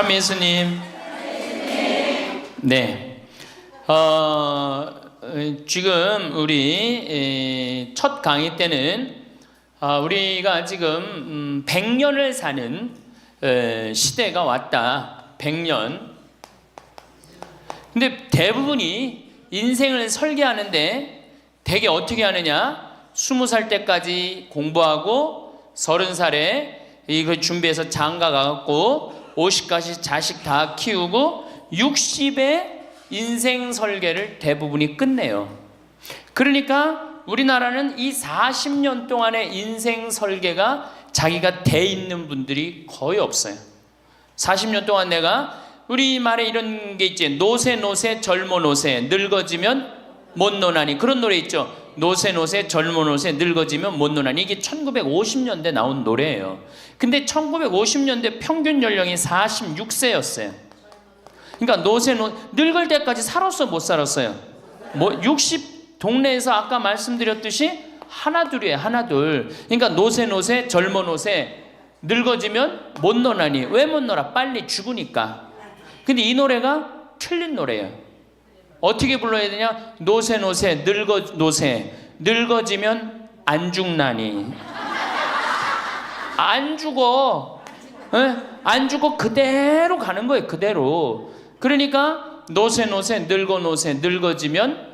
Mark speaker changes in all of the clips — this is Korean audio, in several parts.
Speaker 1: 참 예수님. 네. 어, 지금 우리 에, 첫 강의 때는 아, 우리가 지금 음, 100년을 사는 에, 시대가 왔다. 100년. 근데 대부분이 인생을 설계하는데 되게 어떻게 하느냐? 20살 때까지 공부하고 30살에 이거 준비해서 장가 가갖고 50까지 자식 다 키우고 60에 인생 설계를 대부분이 끝내요. 그러니까 우리나라는 이 40년 동안의 인생 설계가 자기가 돼 있는 분들이 거의 없어요. 40년 동안 내가 우리 말에 이런 게 있지. 노세 노세 젊어 노세 늙어지면 못 노나니 그런 노래 있죠. 노세 노세 젊어 노세 늙어지면 못 노나니 이게 1950년대 나온 노래예요. 근데 1950년대 평균 연령이 46세였어요. 그러니까 노세 노 늙을 때까지 살았어 못 살았어요. 뭐 60 동네에서 아까 말씀드렸듯이 하나 둘이에요 하나 둘. 그러니까 노세 노세 젊어 노세 늙어지면 못 노나니 왜 못 놀아 빨리 죽으니까. 근데 이 노래가 틀린 노래예요. 어떻게 불러야 되냐? 노세 노세 늙어 노세 늙어지면 안 죽나니. 안 죽어. 에? 안 죽어 그대로 가는 거예요 그대로. 그러니까 노세 노세 늙어 노세 늙어지면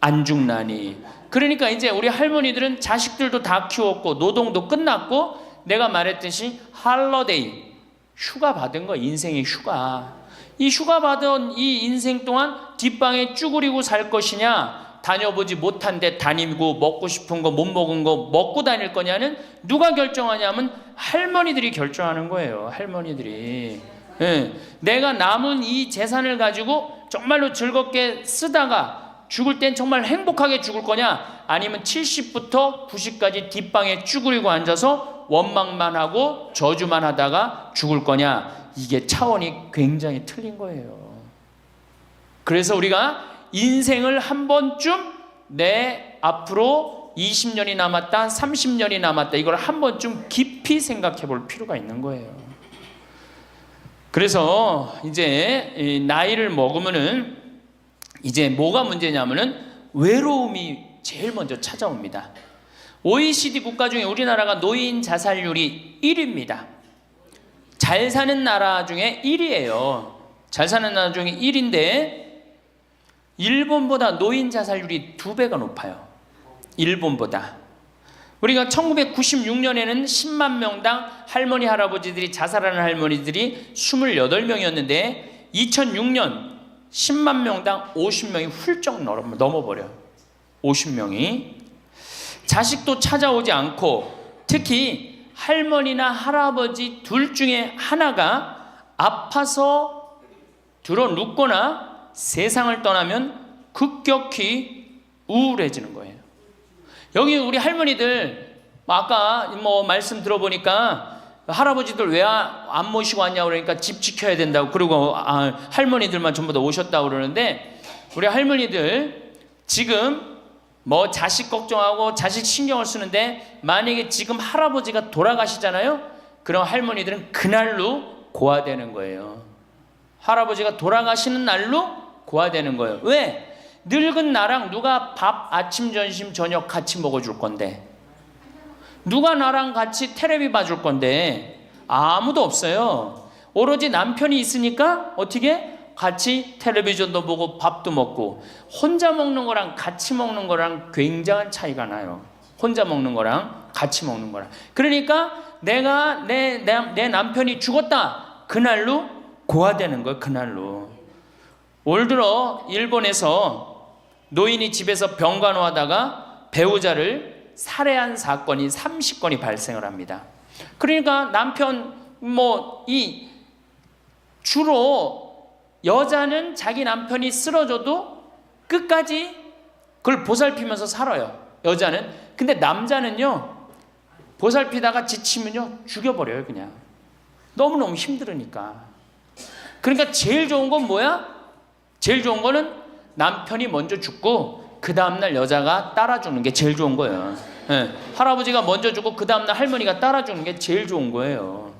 Speaker 1: 안 죽나니. 그러니까 이제 우리 할머니들은 자식들도 다 키웠고 노동도 끝났고 내가 말했듯이 할러데이 휴가 받은 거 인생의 휴가 이 휴가 받은 이 인생 동안 뒷방에 쭈그리고 살 것이냐? 다녀보지 못한 데 다니고 먹고 싶은 거 못 먹은 거 먹고 다닐 거냐는 누가 결정하냐면 할머니들이 결정하는 거예요 할머니들이. 예. 내가 남은 이 재산을 가지고 정말로 즐겁게 쓰다가 죽을 땐 정말 행복하게 죽을 거냐? 아니면 70부터 90까지 뒷방에 쭈그리고 앉아서 원망만 하고 저주만 하다가 죽을 거냐 이게 차원이 굉장히 틀린 거예요. 그래서 우리가 인생을 한 번쯤 내 앞으로 20년이 남았다, 30년이 남았다, 이걸 한 번쯤 깊이 생각해 볼 필요가 있는 거예요. 그래서 이제 나이를 먹으면은 이제 뭐가 문제냐면은 외로움이 제일 먼저 찾아옵니다. OECD 국가 중에 우리나라가 노인 자살률이 1위입니다. 잘 사는 나라 중에 1위예요. 잘 사는 나라 중에 1인데 일본보다 노인 자살률이 두 배가 높아요. 일본보다. 우리가 1996년에는 10만 명당 할머니 할아버지들이 자살하는 할머니들이 28명이었는데 2006년 10만 명당 50명이 훌쩍 넘어버려요. 50명이 자식도 찾아오지 않고 특히 할머니나 할아버지 둘 중에 하나가 아파서 들어 눕거나 세상을 떠나면 급격히 우울해지는 거예요. 여기 우리 할머니들 아까 뭐 말씀 들어보니까 할아버지들 왜 안 모시고 왔냐 그러니까 집 지켜야 된다고 그리고 아, 할머니들만 전부 다 오셨다고 그러는데 우리 할머니들 지금 뭐 자식 걱정하고 자식 신경을 쓰는데 만약에 지금 할아버지가 돌아가시잖아요. 그럼 할머니들은 그날로 고아되는 거예요. 할아버지가 돌아가시는 날로 고아되는 거예요. 왜? 늙은 나랑 누가 밥 아침 점심 저녁 같이 먹어줄 건데 누가 나랑 같이 테레비 봐줄 건데 아무도 없어요. 오로지 남편이 있으니까 어떻게 같이 텔레비전도 보고 밥도 먹고 혼자 먹는 거랑 같이 먹는 거랑 굉장한 차이가 나요. 혼자 먹는 거랑 같이 먹는 거랑. 그러니까 내가 내, 내, 내 남편이 죽었다. 그날로 고아되는 거예요. 그날로. 올 들어 일본에서 노인이 집에서 병간호하다가 배우자를 살해한 사건이 30건이 발생을 합니다. 그러니까 남편 뭐 이 주로 여자는 자기 남편이 쓰러져도 끝까지 그걸 보살피면서 살아요. 여자는. 근데 남자는요. 보살피다가 지치면요. 죽여버려요, 그냥. 너무너무 힘들으니까. 그러니까 제일 좋은 건 뭐야? 제일 좋은 거는 남편이 먼저 죽고 그 다음날 여자가 따라주는 게 제일 좋은 거예요. 예, 할아버지가 먼저 죽고 그 다음날 할머니가 따라주는 게 제일 좋은 거예요.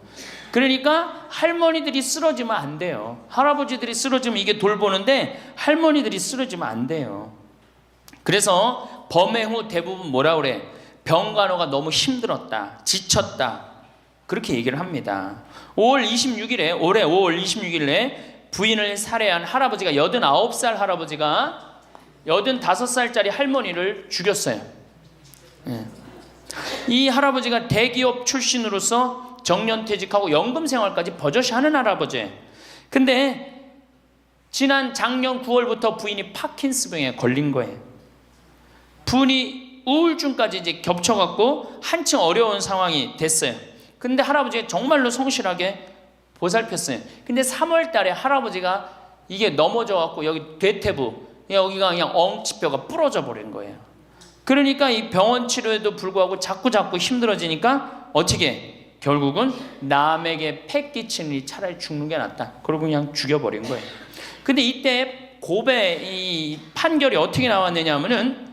Speaker 1: 그러니까 할머니들이 쓰러지면 안 돼요. 할아버지들이 쓰러지면 이게 돌보는데 할머니들이 쓰러지면 안 돼요. 그래서 범행 후 대부분 뭐라 그래? 병간호가 너무 힘들었다. 지쳤다. 그렇게 얘기를 합니다. 5월 26일에 올해 5월 26일에 부인을 살해한 할아버지가 89살 할아버지가 85살짜리 할머니를 죽였어요. 예. 이 할아버지가 대기업 출신으로서 정년퇴직하고 연금 생활까지 버젓이 하는 할아버지. 근데 지난 작년 9월부터 부인이 파킨스병에 걸린 거예요. 부인이 우울증까지 이제 겹쳐갖고 한층 어려운 상황이 됐어요. 근데 할아버지가 정말로 성실하게 보살폈어요. 근데 3월 달에 할아버지가 이게 넘어져갖고 여기 대퇴부, 여기가 그냥 엉치뼈가 부러져 버린 거예요. 그러니까 이 병원 치료에도 불구하고 자꾸 자꾸 힘들어지니까 어떻게 결국은 남에게 패 끼치는 이 차라리 죽는 게 낫다. 그러고 그냥 죽여버린 거예요. 근데 이때 고배 이 판결이 어떻게 나왔느냐면은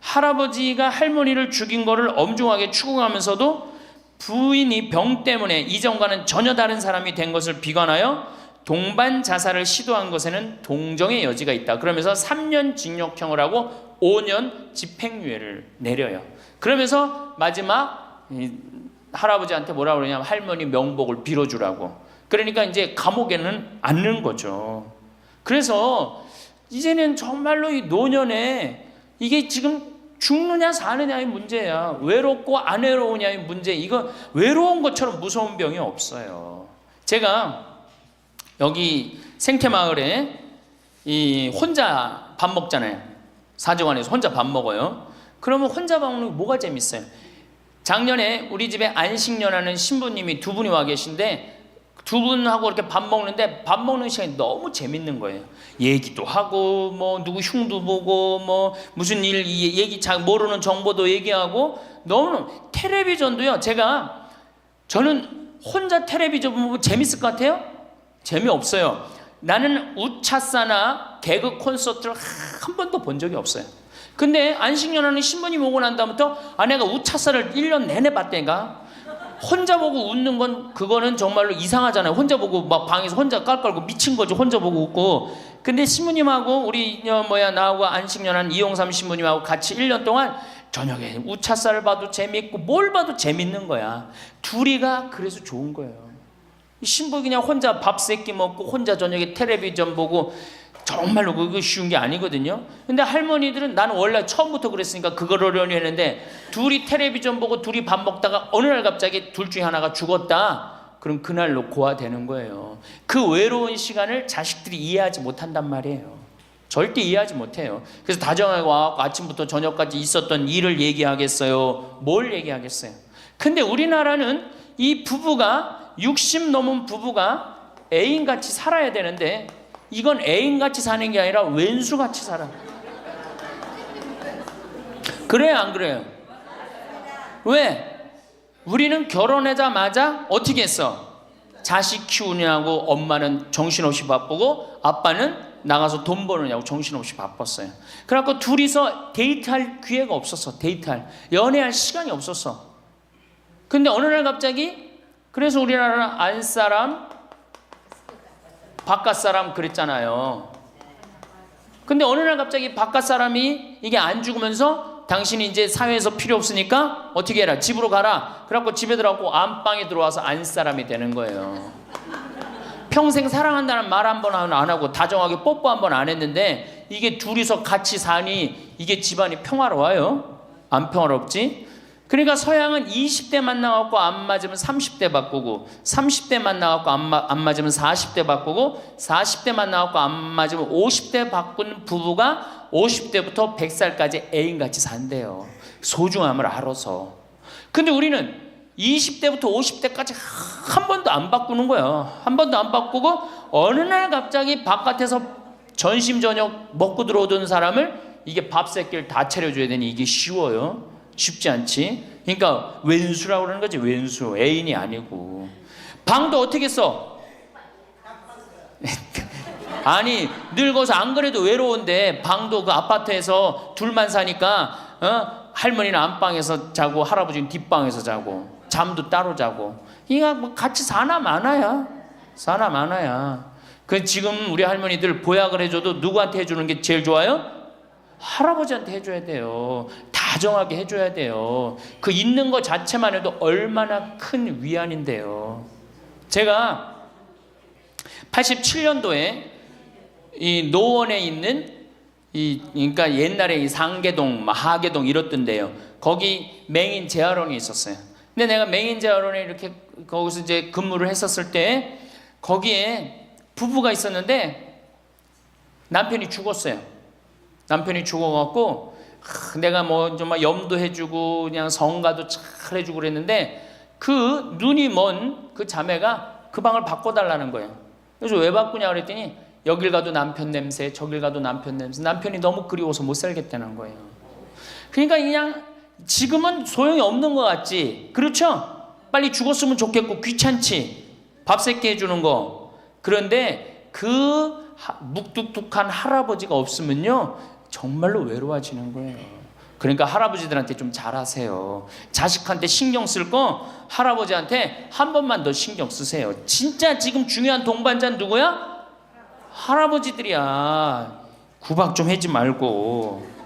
Speaker 1: 할아버지가 할머니를 죽인 거를 엄중하게 추궁하면서도 부인이 병 때문에 이전과는 전혀 다른 사람이 된 것을 비관하여 동반 자살을 시도한 것에는 동정의 여지가 있다. 그러면서 3년 징역형을 하고 5년 집행유예를 내려요. 그러면서 마지막 이 할아버지한테 뭐라 그러냐면 할머니 명복을 빌어주라고. 그러니까 이제 감옥에는 안 넣는 거죠. 그래서 이제는 정말로 이 노년에 이게 지금 죽느냐 사느냐의 문제야. 외롭고 안 외로우냐의 문제. 이거 외로운 것처럼 무서운 병이 없어요. 제가 여기 생태마을에 이 혼자 밥 먹잖아요. 사정원에서 혼자 밥 먹어요. 그러면 혼자 밥 먹는 게 뭐가 재밌어요? 작년에 우리 집에 안식년하는 신부님이 두 분이 와 계신데 두 분하고 이렇게 밥 먹는데 밥 먹는 시간이 너무 재밌는 거예요. 얘기도 하고 뭐 누구 흉도 보고 뭐 무슨 일 이- 얘기 잘 모르는 정보도 얘기하고 너무 텔레비전도요. 제가 저는 혼자 텔레비전 보면 재밌을 것 같아요? 재미없어요. 나는 우차사나 개그 콘서트를 한 번도 본 적이 없어요. 근데 안식년하는 신부님 오고 난 다음부터 아내가 우차사를 1년 내내 봤다니까. 혼자 보고 웃는 건 그거는 정말로 이상하잖아요. 혼자 보고 막 방에서 혼자 깔깔고 미친 거지. 혼자 보고 웃고. 근데 신부님하고 우리 어, 뭐야 나하고 안식년한 이용삼 신부님하고 같이 1년 동안 저녁에 우차사를 봐도 재밌고 뭘 봐도 재밌는 거야. 둘이가 그래서 좋은 거예요. 이 신부 그냥 혼자 밥 세끼 먹고 혼자 저녁에 텔레비전 보고 정말로 그거 쉬운 게 아니거든요. 근데 할머니들은 나는 원래 처음부터 그랬으니까 그걸 어려니 했는데 둘이 텔레비전 보고 둘이 밥 먹다가 어느 날 갑자기 둘 중에 하나가 죽었다. 그럼 그날로 고아되는 거예요. 그 외로운 시간을 자식들이 이해하지 못한단 말이에요. 절대 이해하지 못해요. 그래서 다정하게 와갖고 아침부터 저녁까지 있었던 일을 얘기하겠어요. 뭘 얘기하겠어요. 근데 우리나라는 이 부부가 60 넘은 부부가 애인같이 살아야 되는데 이건 애인같이 사는 게 아니라 왼수같이 살아. 그래요, 안 그래요? 왜? 우리는 결혼하자마자 어떻게 했어? 자식 키우느냐고 엄마는 정신없이 바쁘고 아빠는 나가서 돈 버느냐고 정신없이 바빴어요. 그래갖고 둘이서 데이트할 기회가 없었어. 데이트할 연애할 시간이 없었어. 근데 어느 날 갑자기 그래서 우리나라는 안 사람 바깥 사람 그랬잖아요. 근데 어느 날 갑자기 바깥 사람이 이게 안 죽으면서 당신이 이제 사회에서 필요 없으니까 어떻게 해라 집으로 가라. 그래갖고 집에 들어가고 안방에 들어와서 안 사람이 되는 거예요. 평생 사랑한다는 말 한 번 안 하고 다정하게 뽀뽀 한 번 안 했는데 이게 둘이서 같이 사니 이게 집안이 평화로워요? 안 평화롭지? 그러니까 서양은 20대 만나갖고 안 맞으면 30대 바꾸고 30대 만나갖고 안, 마, 안 맞으면 40대 바꾸고 40대 만나갖고 안 맞으면 50대 바꾼 부부가 50대부터 100살까지 애인같이 산대요. 소중함을 알아서. 근데 우리는 20대부터 50대까지 한 번도 안 바꾸는 거예요. 한 번도 안 바꾸고 어느 날 갑자기 바깥에서 전심 저녁 먹고 들어오던 사람을 이게 밥 새끼를 다 차려줘야 되니 이게 쉬워요? 쉽지 않지. 그러니까 왼수라고 그러는 거지 왼수 애인이 아니고 방도 어떻게 써? 아니 늙어서 안 그래도 외로운데 방도 그 아파트에서 둘만 사니까 어? 할머니는 안방에서 자고 할아버지는 뒷방에서 자고 잠도 따로 자고. 이가 뭐 같이 사나 마나야. 사나 마나야. 그 지금 우리 할머니들 보약을 해줘도 누구한테 해주는 게 제일 좋아요? 할아버지한테 해줘야 돼요. 다정하게 해줘야 돼요. 그 있는 것 자체만 해도 얼마나 큰 위안인데요. 제가 87년도에 이 노원에 있는 이 그러니까 옛날에 이 상계동, 뭐 하계동 이렇던데요. 거기 맹인 재활원이 있었어요. 근데 내가 맹인 재활원에 이렇게 거기서 이제 근무를 했었을 때 거기에 부부가 있었는데 남편이 죽었어요. 남편이 죽어갖고 하, 내가 뭐 정말 염도해주고 그냥 성가도 잘 해주고 그랬는데 그 눈이 먼 그 자매가 그 방을 바꿔달라는 거예요. 그래서 왜 바꾸냐 그랬더니 여길 가도 남편 냄새, 저길 가도 남편 냄새. 남편이 너무 그리워서 못 살겠다는 거예요. 그러니까 그냥 지금은 소용이 없는 것 같지. 그렇죠? 빨리 죽었으면 좋겠고 귀찮지. 밥 새끼 해주는 거. 그런데 그 하- 묵뚝뚝한 할아버지가 없으면요 정말로 외로워지는 거예요. 그러니까 할아버지들한테 좀 잘하세요. 자식한테 신경 쓸 거 할아버지한테 한 번만 더 신경 쓰세요. 진짜 지금 중요한 동반자 누구야? 할아버지들이야. 구박 좀 하지 말고.